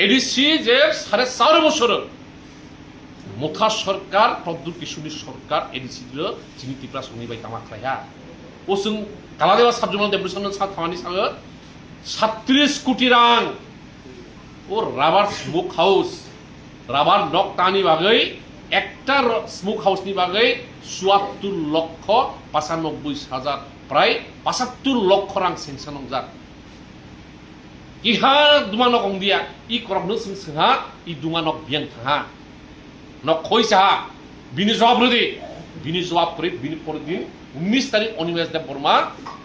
ADC যে সাড়ে চার বছরের মুথা সরকার, প্রদ্যুৎ কিশোরী সরকার, এডিসি যিনি ত্রিপুরা সঙ্গীবাই কামাখ্রাইয়া হ্যাঁ। ও সঙ্গ কালাদেবা সাবজমাল দেবরচন্দ্র সাহ, খাওয়ানি সাহ সাত্রিশ কোটি রাং। ও রাবার স্মোক হাউস রাবার নক টানি বাগৈ একটা স্মোক হাউস নি বাগৈ চুয়াত্তর লক্ষ পঁচানব্বই হাজার, প্রায় পঁচাত্তর লক্ষ রাং সেংশন যাক Kihal dumanok ang dia, ikorang nusim sengha, idumanok biang tangha. Nok koi বিনি জবাব jawab বিনি জবাব jawab বিনি bini pordin, 19 তারিখ অনিমেশ দেব বর্মা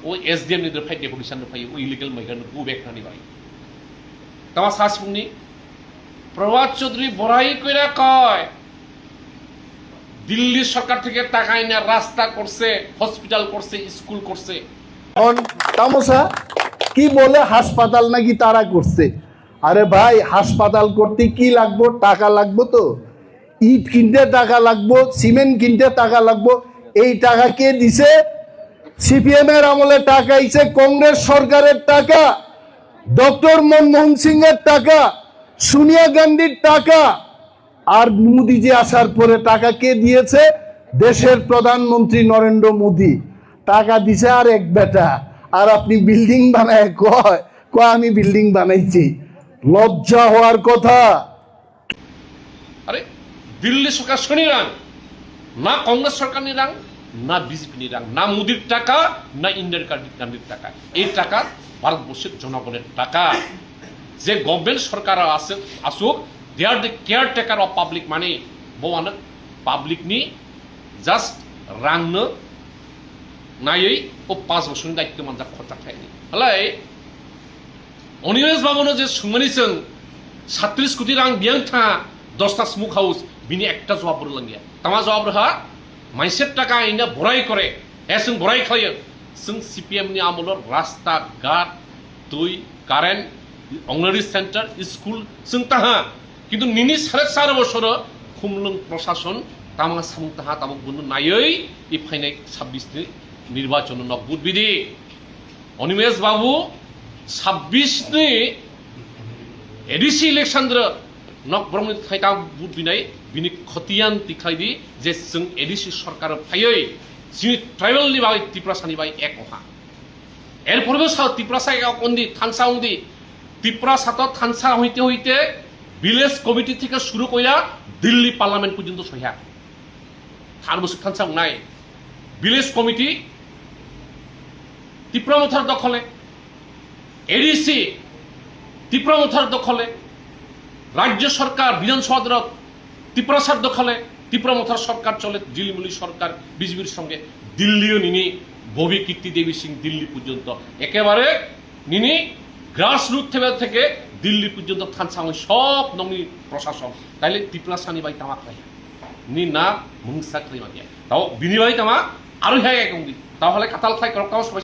ও এস ডি এম দে পজিশন ফাই ও ইলিগেল মহিলা গু নানি বাই তামা সাসপুংনি প্রভাত চৌধুরী বড়াই কইরা কয় দিল্লি সরকার থেকে টাকা এনে রাস্তা করছে হসপিটাল করছে স্কুল করছে তামসা কি বলে হাসপাতাল নাকি তারা করছে? আরে ভাই, হাসপাতাল করতে কি লাগবো? টাকা লাগবো তো। ইট কিনতে টাকা লাগবো, সিমেন্ট কিনতে টাকা লাগবো। এই টাকা কে দিছে? সিপিএম এর আমলে টাকা আইছে, কংগ্রেস সরকারের টাকা, ডক্টর মনমোহন সিং এর টাকা, সোনিয়া গান্ধীর টাকা। আর মোদিজি আসার পরে টাকা কে দিয়েছে? দেশের প্রধানমন্ত্রী নরেন্দ্র মোদী। টাকা দিছে আর এক বেটা। আর আপনি বিল্ডিং বানায়, কয় কয় আমি বিল্ডিং বানাইছি? লজ্জা হওয়ার কথা। আরে, দিল্লি সরকার শুনিলাম না? কংগ্রেস সরকার নিলাম না বিজেপি নিলাম না মোদির টাকা, না ইন্ডিয়ান গান্ধীর টাকা। এই টাকা ভারতবর্ষের জনগণের টাকা। যে গভর্নমেন্ট সরকার আছে, আসুক they are the caretaker of public মানে বো পাবলিক নি জাস্ট রাংনো নাই ও পাঁচ 나의 오빠서 순다 이때만 다 코딱하니 할라이 어니웨스 바보는 제 숙머니성 사트리스 쿠디랑 미안타 দশটা স্মুক হাউস, বিনি একটা জবাব বললেন তামা জবাব রাহা, মাইসের টাকা আইনা বড়াই করে হ্যাঁ সঙ্গে বড়াই খাইয়ে সিপিএম নি আমল রাস্তা ঘাট দুই কারেন্ট অঙ্গনারি সেন্টার, স্কুল সঙ্গে তাহা। কিন্তু নিনি সাড়ে চার বছর খুমলুং প্রশাসন, তামা সামু তাহা, তামুক বন্ধু নাই এই ফাইনাই ছাব্বিশ নির্বাচন নকুটবিধি অনিমেশ বাবু ছাব্বিশ এডিসি ইলেকশনদ্র নক ব্রহ্মায় থাইকা বুট বিনাই বিনি খতিয়ান তিখাইদি যে जों এডিসি সরকার ফাইয়ই ফাইই जोंनि ট্রাইবেলनि ত্রিপুরা সানি বাই এক অহা এর পূর্বে ত্রিপুরা ত্রিপুরাসা এক অকন্দি থানসা উন্দি ত্রিপুরাসাত থানসা হইতে হইতে ভিলেজ কমিটি থেকে শুরু করিয়া দিল্লি পার্লামেন্ট পর্যন্ত সহ্যা থার বছর থানসা নাই। ভিলেজ কমিটি ত্রিপুরা দখলে এডিসি ত্রিপুরা মথার দখলে, রাজ্য সরকার বিধানসভার ত্রিপুরাসার দখলে ত্রিপুরা সরকার চলে, ঝিলিমিলি সরকার বিজেপির সঙ্গে দিল্লিও নিনি, ববি কীর্তি দেবী সিং দিল্লি পর্যন্ত। একেবারে নিনি গ্রাস রুট থেকে দিল্লি পর্যন্ত থানসাময় সব নমি প্রশাসন। তাইলে ত্রিপুরা সানি বাই তামা খাই নি না মুংসা খাই মাতিয়া। তাও বিনিবাই তামা আরও হ্যাঁ তাহলে কাতাল খাই সবাই